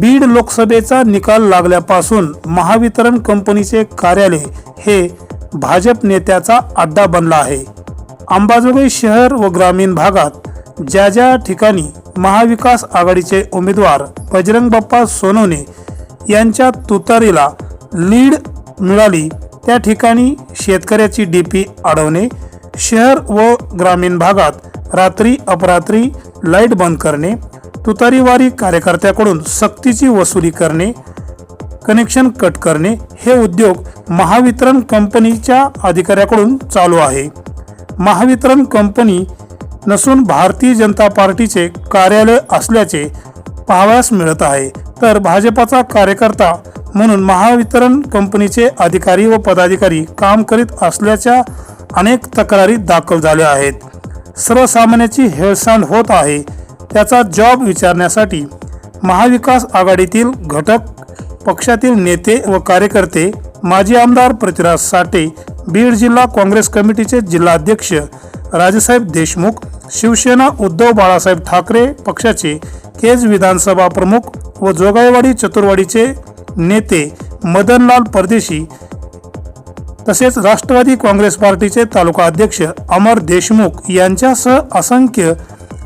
बीड लोकसभेचा निकाल लागल्यापासून महावितरण कंपनीचे कार्यालय हे भाजप नेत्याचा अड्डा बनला आहे. अंबाजोगाई शहर व ग्रामीण भागात ज्या ज्या ठिकाणी महाविकास आघाडीचे उमेदवार बजरंग बाप्पा सोनवणे यांच्या तुतारीला लीड मिळाली त्या ठिकाणी शेतकऱ्याची डीपी अडवणे शहर व ग्रामीण भागात रात्री अपरात्री लाइट बंद करणे तुतारीवारी कार्यकर्त्याकडून सक्तीची वसुली करणे कनेक्शन कट करणे हे उद्योग महावितरण कंपनीच्या अधिकाऱ्याकडून चालू आहे. महावितरण कंपनी नसून भारतीय जनता पार्टीचे कार्यालय असल्याचे पाहावयास मिळत आहे. तर भाजपाचा कार्यकर्ता म्हणून महावितरण कंपनीचे अधिकारी व पदाधिकारी काम करीत असल्याच्या अनेक तक्रारी दाखल झाल्या आहेत. सर्वसामान्याची हेळसांड होत आहे. त्याचा जॉब विचारण्यासाठी महाविकास आघाडीतील घटक पक्षातील नेते व कार्यकर्ते माजी आमदार पृथ्वीराज साठे बीड जिल्हा काँग्रेस कमिटीचे जिल्हाध्यक्ष राजेसाहेब देशमुख शिवसेना उद्धव बाळासाहेब ठाकरे पक्षाचे केज विधानसभा प्रमुख व जोगाईवाडी चतुर्वाडीचे नेते मदनलाल परदेशी तसेच राष्ट्रवादी काँग्रेस पार्टीचे तालुका अध्यक्ष अमर देशमुख यांच्यासह असंख्य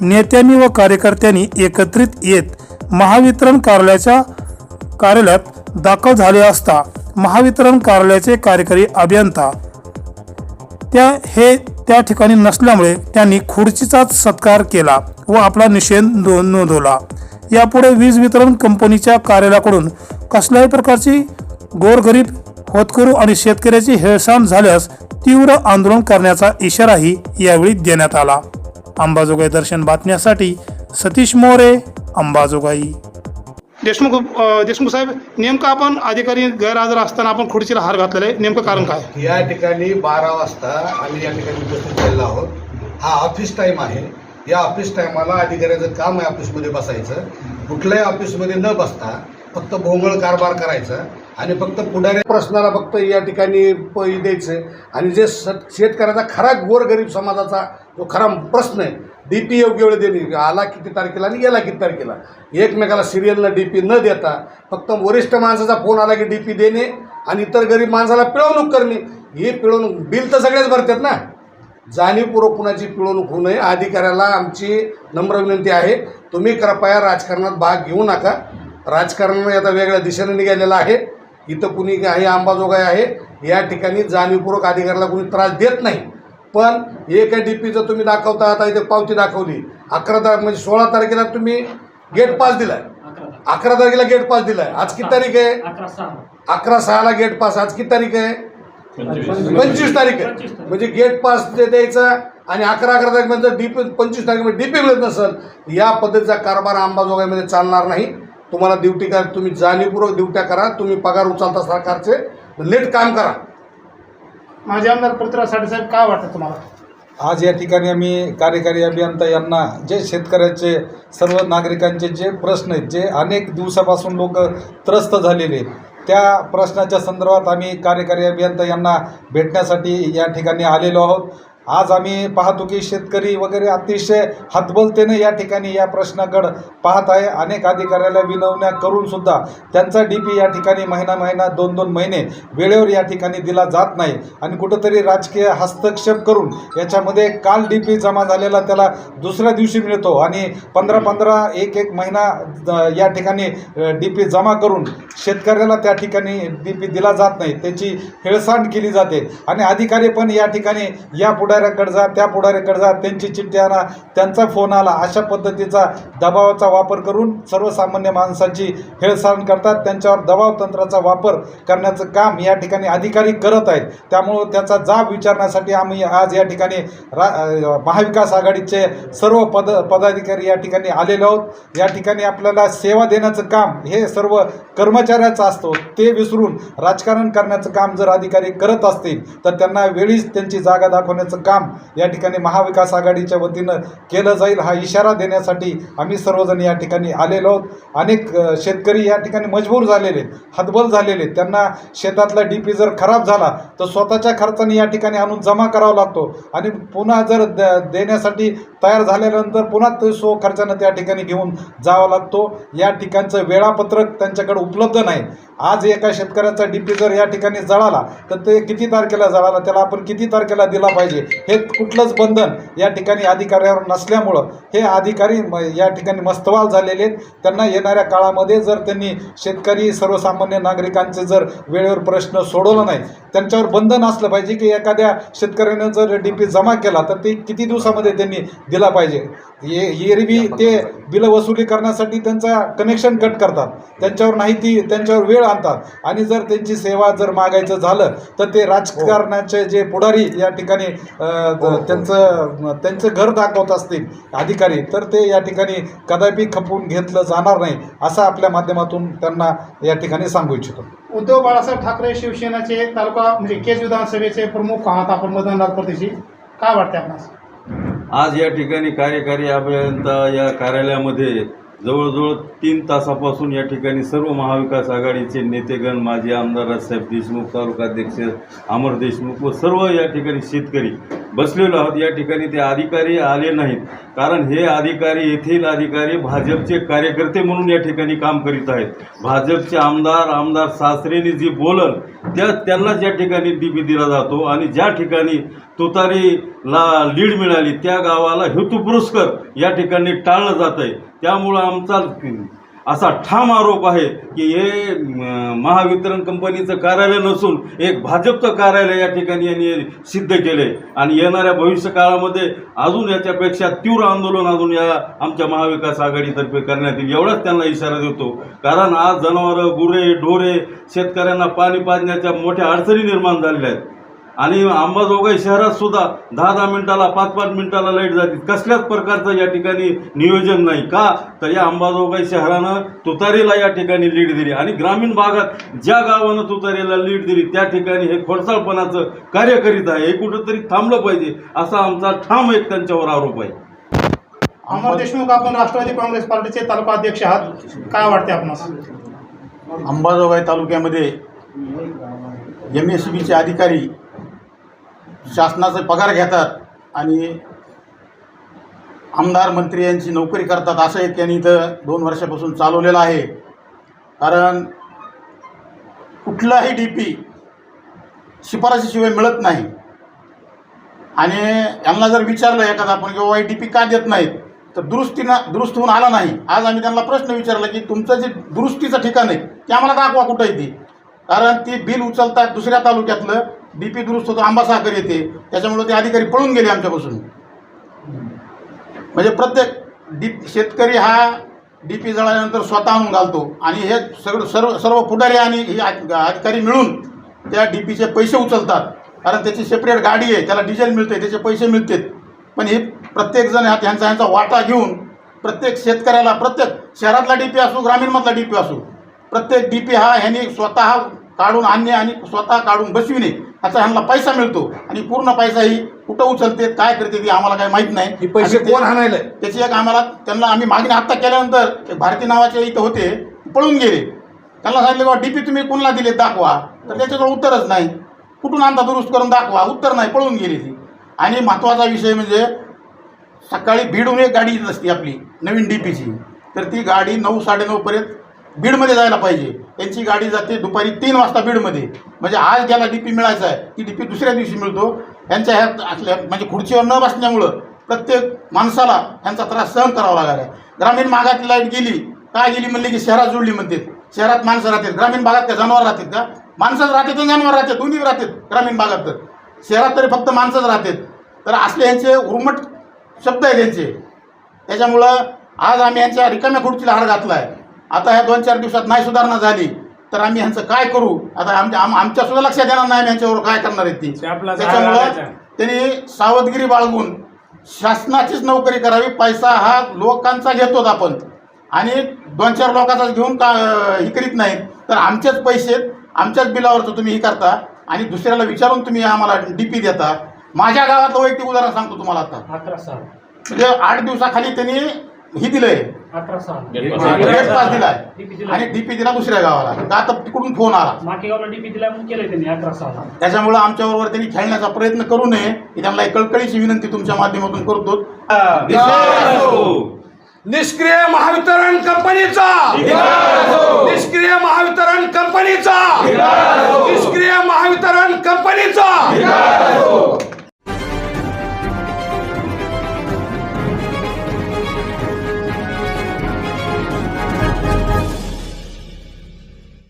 नेत्यांनी व कार्यकर्त्यांनी एकत्रित येत महावितरण कार्यालयाच्या कार्यालयात दाखल झाले असता महावितरण कार्यालयाचे कार्यकारी अभियंता त्या हे त्या ठिकाणी नसल्यामुळे त्यांनी खुर्चीचाच सत्कार केला व आपला निषेध नो- नोंदवला. यापुढे वीज वितरण कंपनीच्या कार्यालयाकडून कसल्याही प्रकारची गोरगरीब होतकरू आणि शेतकऱ्याची हेळसांड झाल्यास तीव्र आंदोलन करण्याचा इशाराही यावेळी देण्यात आला. अंबाजोगाई दर्शन बातम्यासाठी सतीश मोरे अंबाजोगाई. देशमुख देशमुख साहेब नेमकं आपण अधिकारी गैरहजर असताना आपण खुर्चीला हार घातलेला आहे. नेमकं कारण काय? या ठिकाणी बारा वाजता आम्ही या ठिकाणी उपस्थित झालेलो आहोत. हा ऑफिस टाईम आहे. या ऑफिस टायमाला अधिकाऱ्याचं काम आहे ऑफिसमध्ये बसायचं. कुठल्याही ऑफिसमध्ये न बसता फक्त भोंगळ कारभार करायचा आणि फक्त पुढाऱ्या प्रश्नाला फक्त या ठिकाणी प द्यायचं. आणि जे सत शेतकऱ्याचा खरा गोरगरीब समाजाचा जो खरा प्रश्न आहे डी पी योग्य वेळ देणे. आला किती तारखेला आणि गेला किती तारखेला. एकमेकाला सिरियलला डी पी न देता फक्त वरिष्ठ माणसाचा फोन आला की डी पी देणे आणि इतर गरीब माणसाला पिळवणूक करणे. हे पिळवणूक बिल तर सगळेच भरतात ना. जाणीवपूर्वक कुणाची पिळवणूक होऊ नये. अधिकाऱ्याला आमची नम्र विनंती आहे. तुम्ही कृपया राजकारणात भाग घेऊ नका. राजकारण आता वेगळ्या दिशेने निघालेलं आहे. इथं कुणी काही अंबाजोगाई आहे या ठिकाणी जाणीवपूर्वक अधिकाऱ्याला कुणी त्रास देत नाही. पण एका डी पीचं तुम्ही दाखवता आता इथे पावती दाखवली. अकरा तारीख म्हणजे सोळा तारखेला तुम्ही गेट पास दिलाय. अकरा तारखेला गेट पास दिलाय. आज किती तारीख आहे? अकरा सहाला गेट पास. आज किती तारीख आहे? पंचवीस तारीख आहे. म्हणजे गेट पास ते द्यायचा आणि अकरा अकरा तारखेपर्यंत डीपी पंचवीस तारखेमध्ये डी पी मिळत नसेल या पद्धतीचा कारभार अंबाजोगाईमध्ये चालणार नाही. तुम्हाला ड्युटी करा तुम्ही जाणीवपूर्वक ड्युट्या करा तुम्ही पगार उचलता सरकारचे नीट काम करा. माझे आमदार पृथ्वीराज साठे साहेब काय वाटतं तुम्हाला? आज या ठिकाणी आम्ही कार्यकारी अभियंता यांना जे शेतकऱ्याचे सर्व नागरिकांचे जे प्रश्न आहेत जे अनेक दिवसापासून लोक त्रस्त झालेले आहेत त्या प्रश्नाच्या संदर्भात आम्ही कार्यकारी अभियंता यांना भेटण्यासाठी या ठिकाणी आलेलो आहोत. आज आम्ही पाहतो की शेतकरी वगैरे अतिशय हतबलतेने या ठिकाणी या प्रश्नाकडं पाहत आहे. अनेक अधिकाऱ्याला विनवण्या करून सुद्धा त्यांचा डी पी या ठिकाणी महिना महिना दोन दोन महिने वेळेवर या ठिकाणी दिला जात नाही. आणि कुठंतरी राजकीय हस्तक्षेप करून याच्यामध्ये काल डी पी जमा झालेला त्याला दुसऱ्या दिवशी मिळतो. आणि पंधरा पंधरा एक एक महिना या ठिकाणी डी पी जमा करून शेतकऱ्याला त्या ठिकाणी डी पी दिला जात नाही. त्याची हेळसांड केली जाते. आणि अधिकारी पण या ठिकाणी या पुढाऱ्याकडे जा त्या पुढाऱ्याकडे जा त्यांची चिठ्ठी आणा त्यांचा फोन आला अशा पद्धतीचा दबावाचा वापर करून सर्वसामान्य माणसाची हेळसारण करतात. त्यांच्यावर दबाव तंत्राचा वापर करण्याचं काम या ठिकाणी अधिकारी करत आहेत. त्यामुळं त्याचा जाब विचारण्यासाठी आम्ही आज या ठिकाणी रा महाविकास आघाडीचे सर्व पद पदाधिकारी या ठिकाणी आलेलो आहोत. या ठिकाणी आपल्याला सेवा देण्याचं काम हे सर्व कर्मचाऱ्याचं असतो. ते विसरून राजकारण करण्याचं काम जर अधिकारी करत असतील तर त्यांना वेळीच त्यांची जागा दाखवण्याचं काम या ठिकाणी महाविकास आघाडीच्या वतीनं केलं जाईल हा इशारा देण्यासाठी आम्ही सर्वजण या ठिकाणी आलेलो आहोत. अनेक शेतकरी या ठिकाणी मजबूर झालेले हतबल झालेले त्यांना शेतातला डी पी जर खराब झाला तर स्वतःच्या खर्चाने या ठिकाणी आणून जमा करावा लागतो. आणि पुन्हा जर द देण्यासाठी तयार झाल्यानंतर पुन्हा तो सो खर्चानं त्या ठिकाणी घेऊन जावा लागतो. या ठिकाणचं वेळापत्रक त्यांच्याकडे उपलब्ध नाही. आज एका शेतकऱ्याचा डी पी जर या ठिकाणी जळाला तर ते किती तारखेला जळाला त्याला आपण किती तारखेला दिला पाहिजे? हे कुठलंच बंधन या ठिकाणी अधिकाऱ्यावर नसल्यामुळं हे अधिकारी म या ठिकाणी मस्तवाल झालेले आहेत. त्यांना येणाऱ्या काळामध्ये जर त्यांनी शेतकरी सर्वसामान्य नागरिकांचे जर वेळेवर प्रश्न सोडवला नाही त्यांच्यावर बंधन असलं पाहिजे की एखाद्या शेतकऱ्यानं जर डी पी जमा केला तर ते किती दिवसामध्ये त्यांनी दिला पाहिजे? ये एरवी ते बिलं वसुली करण्यासाठी त्यांचा कनेक्शन कट करतात. त्यांच्यावर नाही ती त्यांच्यावर वेळ आणतात. आणि जर त्यांची सेवा जर मागायचं झालं तर ते राजकारणाचे जे पुढारी या ठिकाणी अ, द- त्यांचं त्यांचं घर दाखवत असतील अधिकारी तर ते या ठिकाणी कदापि खपवून घेतलं जाणार नाही असं आपल्या माध्यमातून त्यांना या ठिकाणी सांगू इच्छितो. उद्धव बाळासाहेब ठाकरे शिवसेनेचे तालुका म्हणजे केज विधानसभेचे प्रमुख आहात आपण मतदानदार प्रदेशी काय वाटते आपणास? आज या ठिकाणी कार्यकारी अभियंता या कार्यालयामध्ये जवळजवळ तीन तासापासून या ठिकाणी सर्व महाविकास आघाडीचे नेतेगण माजी आमदार राजसाहेब देशमुख तालुकाध्यक्ष अमर देशमुख व सर्व या ठिकाणी शेतकरी बसलेलो आहोत. या ठिकाणी ते अधिकारी आले नाहीत. कारण हे अधिकारी येथील अधिकारी भाजपचे कार्यकर्ते म्हणून या ठिकाणी काम करीत आहेत. भाजपचे आमदार आमदार सासरेने जी बोलल त्या त्यांनाच या ठिकाणी डीपी दिला जातो आणि ज्या ठिकाणी तुतारीला लीड मिळाली त्या गावाला हेतू पुरस्कार या ठिकाणी टाळलं जात आहे त्यामुळं आमचा असा ठाम आरोप आहे की हे महावितरण कंपनीचं कार्यालय नसून एक भाजपचं कार्यालय या ठिकाणी यांनी सिद्ध केले. आणि येणाऱ्या भविष्य काळामध्ये अजून याच्यापेक्षा तीव्र आंदोलन अजून या आमच्या महाविकास आघाडीतर्फे करण्यात येईल एवढाच त्यांना इशारा देतो. कारण आज जनावरं गुरे ढोरे शेतकऱ्यांना पाणी पाजण्याच्या मोठ्या अडचणी निर्माण झालेल्या आहेत. आणि अंबाजोगाई शहरात सुद्धा दहा दहा मिनिटाला पाच पाच मिनिटाला लाइट जाते. कसल्याच प्रकारचं या ठिकाणी नियोजन नाही. का? तर या अंबाजोगाई शहरानं तुतारीला या ठिकाणी लीड दिली. आणि ग्रामीण भागात ज्या गावानं तुतारीला लीड दिली त्या ठिकाणी हे खोडसाळपणाचं कार्य करीत आहे. हे कुठंतरी थांबलं पाहिजे असा आमचा ठाम एक त्यांच्यावर आरोप आहे. अमर देशमुख आपण राष्ट्रवादी काँग्रेस पार्टीचे तालुका अध्यक्ष आहात. काय वाटते आपणास? अंबाजोगाई तालुक्यामध्ये एम एस बीचे अधिकारी शासनाचे पगार घेतात आणि आमदार मंत्री यांची नोकरी करतात असं एक त्यांनी इथं दोन वर्षापासून चालवलेलं आहे. कारण कुठलाही डी पी शिफारशीशिवाय मिळत नाही. आणि यांना जर विचारलं एखादा आपण की बाबा डी पी का देत नाहीत? तर दुरुस्तीनं दुरुस्त होऊन आला नाही. आज आम्ही त्यांना प्रश्न विचारला की तुमचं जे दुरुस्तीचं ठिकाण आहे ते आम्हाला दाखवा कुठं आहे ती? कारण ती बिल उचलतात दुसऱ्या तालुक्यातलं डी पी दुरुस्त होतो आंबासागर येते. त्याच्यामुळे ते अधिकारी पळून गेले आमच्यापासून. म्हणजे प्रत्येक डी शेतकरी हा डी पी जळाल्यानंतर स्वतः आणून घालतो. आणि हे सगळं सर्व सर्व पुढारी आणि हे अधिकारी मिळून त्या डी पीचे पैसे उचलतात. कारण त्याची सेपरेट गाडी आहे त्याला डिझेल मिळते त्याचे पैसे मिळतात. पण हे प्रत्येकजण ह्या ह्यांचा ह्यांचा वाटा घेऊन प्रत्येक शेतकऱ्याला प्रत्येक शहरातला डी पी असो ग्रामीणमधला डी पी असो प्रत्येक डी पी हा ह्यांनी स्वतः काढून आणणे आणि स्वतः काढून बसविणे ह्याचा ह्यांना पैसा मिळतो. आणि पूर्ण पैसा ही कुठं उचलते काय करते ती आम्हाला काही माहीत नाही. हे पैसे कोण हाणायलंय त्याची एक आम्हाला त्यांना आम्ही मागणी आत्ता केल्यानंतर एक भारती नावाचे इथं होते पळून गेले. त्यांना सांगितलं बाबा डी पी तुम्ही कोणाला दिले दाखवा. तर त्याच्याजवळ उत्तरच नाही. कुठून आणता दुरुस्त करून? दाखवा. उत्तर नाही पळून गेली ती. आणि महत्त्वाचा विषय म्हणजे सकाळी बीडहून एक गाडी येत असते आपली नवीन डी पीची तर ती गाडी नऊ साडेनऊपर्यंत बीडमध्ये जायला पाहिजे. त्यांची गाडी जाते दुपारी तीन वाजता बीडमध्ये. म्हणजे आज ज्याला डी पी मिळायचा आहे ती डी पी दुसऱ्या दिवशी मिळतो. यांच्या ह्यात असल्या म्हणजे खुर्चीवर न बसल्यामुळं प्रत्येक माणसाला ह्यांचा त्रास सहन करावा लागला आहे. ग्रामीण भागात लाइट गेली काय गेली म्हणली की शहरात जोडली म्हणते. शहरात माणसं राहतात. ग्रामीण भागात काय जनावर राहतात का? माणसंच राहतात आणि जनावर राहतात दोन्ही राहतात ग्रामीण भागात तर. शहरात तरी फक्त माणसंच राहतात तर असले यांचे उर्मट शब्द आहेत त्यांचे त्याच्यामुळं आज आम्ही यांच्या रिकाम्या खुर्चीला हार घातला आहे आता ह्या दोन चार दिवसात नाही सुधारणा झाली तर आम्ही ह्यांचं काय करू? आता आमच्या आम आमच्या सुद्धा लक्षात येणार नाही आम्ही यांच्यावर काय करणार आहेत ती. त्याच्यामुळं त्यांनी सावधगिरी बाळगून शासनाचीच नोकरी करावी पैसा हा लोकांचा घेतोच आपण. आणि दोन चार लोकांचाच घेऊन का हे करीत नाहीत. तर आमचेच पैसे आमच्याच बिलावरचं तुम्ही हे करता. आणि दुसऱ्याला विचारून तुम्ही आम्हाला डी पी देता. माझ्या गावातलं वैयक्तिक उदाहरण सांगतो तुम्हाला आता. म्हणजे आठ दिवसाखाली त्यांनी ही दिलंय. ग्रेड पास दिलाय. आणि डीपी दिला दुसऱ्या गावाला. आता तिकडून फोन आला. डीपी दिला केलंय त्यांनी अकरा सहा त्यांनी खेळण्याचा प्रयत्न करू नये. त्यांना कळकळीची विनंती तुमच्या माध्यमातून करतो निष्क्रिय महावितरण कंपनीचा. निष्क्रिय महावितरण कंपनीचा. निष्क्रिय महावितरण कंपनीचा.